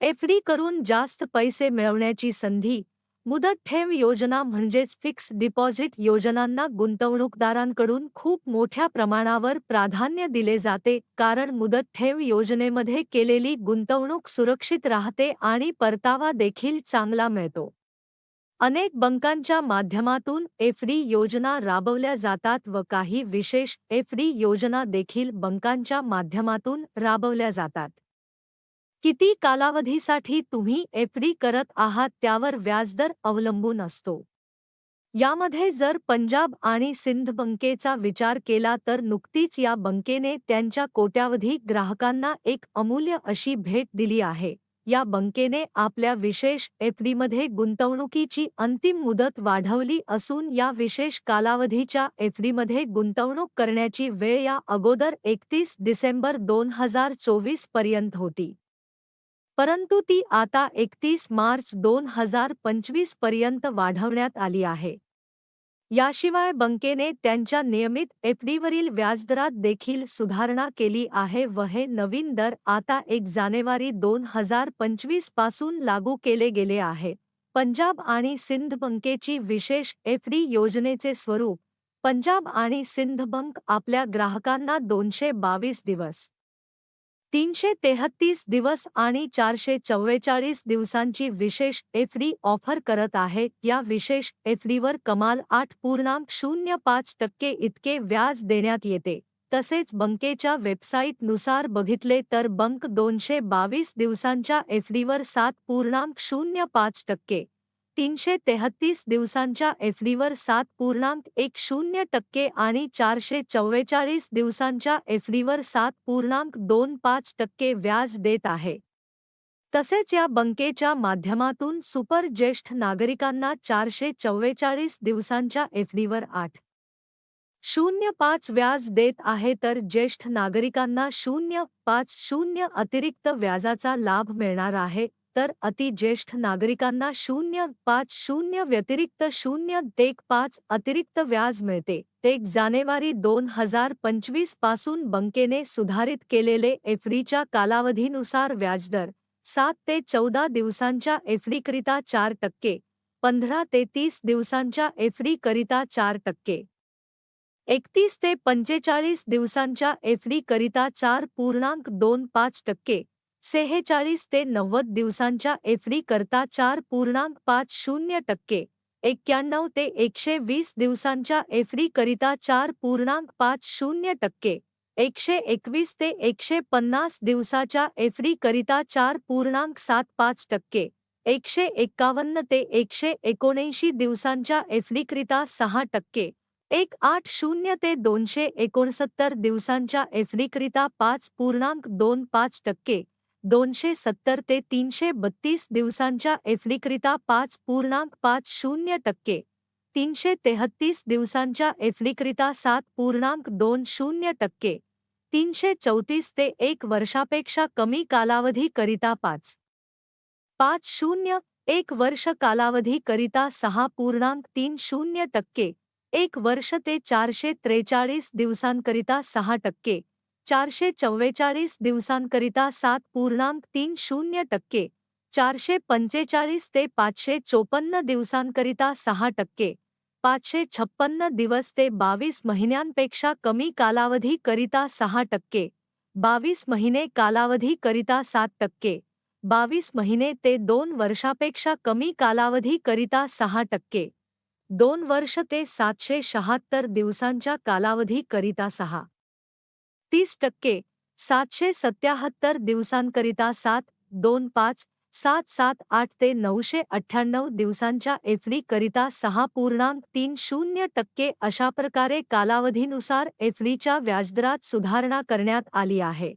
FD करून जास्त पैसे मिळवण्याची संधी मुदत ठेव योजना म्हणजेच फिक्स डिपॉझिट योजनांना गुंतवणूकदारांकडून खूप मोठ्या प्रमाणावर प्राधान्य दिले जाते कारण मुदत ठेव योजनेमध्ये केलेली गुंतवणूक सुरक्षित राहते आणि परतावा देखील चांगला मिळतो. अनेक बंकांच्या माध्यमातून एफडी योजना राबवल्या जातात व काही विशेष एफडी योजना देखील बंकांच्या माध्यमातून राबवल्या जातात. किती कालावधीसाठी तुम्ही एफडी करत आहात त्यावर व्याजदर अवलंबून असतो. यामध्ये जर पंजाब आणि सिंध बंकेचा विचार केला तर नुकतीच या बंकेने त्यांच्या कोट्यावधी ग्राहकांना एक अमूल्य अशी भेट दिली आहे. या बंकेने आपल्या विशेष एफडीमध्ये गुंतवणुकीची अंतिम मुदत वाढवली असून या विशेष कालावधीच्या एफडीमध्ये गुंतवणूक करण्याची वेळ या अगोदर एकतीस डिसेंबर दोन हजार चोवीसपर्यंत होती. परंतु ती आता एकतीस मार्च दोन हजार पंचवीसपर्यंत वाढवण्यात आली आहे. याशिवाय बंकेने त्यांच्या नियमित एफडीवरील व्याजदरात देखील सुधारणा केली आहे व हे नवीन दर आता एक जानेवारी दोन हजार पंचवीसपासून लागू केले गेले आहे. पंजाब आणि सिंध बंकेची विशेष एफडी योजनेचे स्वरूप पंजाब आणि सिंध बंक आपल्या ग्राहकांना दोनशे बावीस दिवस तीनशे तेहत्तीस दिवस आणि चारशे चव्वेचाळीस दिवसांची विशेष एफडी ऑफर करत आहे. या विशेष एफडीवर कमाल आठ पूर्णांक शून्य पाच टक्के इतके व्याज देण्यात येते. तसेच बंकेच्या वेबसाईटनुसार बघितले तर बंक दोनशे बावीस दिवसांच्या एफडीवर सात पूर्णांक शून्य पाच टक्के तीनशे तेहत्तीस दिवसांच्या एफडीवर सात पूर्णांक एक शून्य टक्के आणि चारशे चव्वेचाळीस दिवसांच्या एफडीवर सात पूर्णांक दोन पाच टक्के व्याज देत आहे. तसेच या बंकेच्या माध्यमातून सुपर ज्येष्ठ नागरिकांना चारशे चव्वेचाळीस दिवसांच्या एफडीवर आठ शून्य पाच व्याज देत आहे तर ज्येष्ठ नागरिकांना शून्य पाच शून्य अतिरिक्त व्याजाचा लाभ मिळणार आहे. तर अतिज्येष्ठ नागरिकांना शून्य पाच शून्य व्यतिरिक्त शून्य एक पाच अतिरिक्त व्याज मिळते. एक जानेवारी दोन हजार पंचवीसपासून बंकेने सुधारित केलेले एफडीच्या कालावधीनुसार व्याजदर सात ते चौदा दिवसांच्या एफडीकरिता चार टक्के पंधरा ते तीस दिवसांच्या एफडीकरिता चार टक्के. एकतीस ते पंचेचाळीस दिवसांच्या एफडीकरिता चार पूर्णांक दोन पाच टक्के सेहेचाळीस ते नव्वद दिवसांच्या एफडी करता चार पूर्णांक पाच शून्य टक्के एक्क्याण्णव ते एकशे वीस दिवसांच्या एफडी करिता चार पूर्णांक पाच शून्य टक्के एकशे एकवीस ते एकशे पन्नास दिवसाच्या एफडी करिता चार पूर्णांक सात पाच टक्के एकशे एक्कावन्न ते एकशे एकोणऐंशी दिवसांच्या एफडीकरिता सहा टक्के एक आठ शून्य ते दोनशे एकोणसत्तर दिवसांच्या एफडीकरिता पाच पूर्णांक दोन पाच टक्के दोनशे सत्तर ते तीनशे बत्तीस दिवसांच्या एफडीकरिता पाच पूर्णांक पाच शून्य टक्के, तीनशे तेहत्तीस दिवसांच्या एफडीकरिता सात पूर्णांक दोन शून्य टक्के, तीनशे चौतीस ते एक वर्षापेक्षा कमी कालावधी करिता पाच. पाच शून्य, एक वर्ष कालावधी करिता सहा पूर्णांक तीन शून्य टक्के, एक वर्ष ते चारशे त्रेचाळीस दिवसांकरिता सहा टक्के चारशे चव्वेचाळीस दिवसांकरिता सात पूर्णांक तीन शून्य टक्के चारशे पंचेचाळीस ते पाचशे चोपन्न दिवसांकरिता सहा टक्के पाचशे छप्पन्न दिवस ते बावीस महिन्यांपेक्षा कमी कालावधी करिता सहा टक्के बावीस महिने कालावधी करिता सात टक्के बावीस महिने ते दोन वर्षापेक्षा कमी कालावधी करिता सहा टक्के दोन वर्ष ते सातशे शहात्तर दिवसांच्या कालावधी करिता सहा. तीस टक्के सातशे सत्याहत्तर दिवसांकरिता सात दोन पाच सात सात आठ ते नऊशे अठ्ठ्याण्णव दिवसांच्या एफडीकरिता सहा पूर्णांक तीन शून्य टक्के अशा प्रकारे कालावधीनुसार एफडीच्या व्याजदरात सुधारणा करण्यात आली आहे.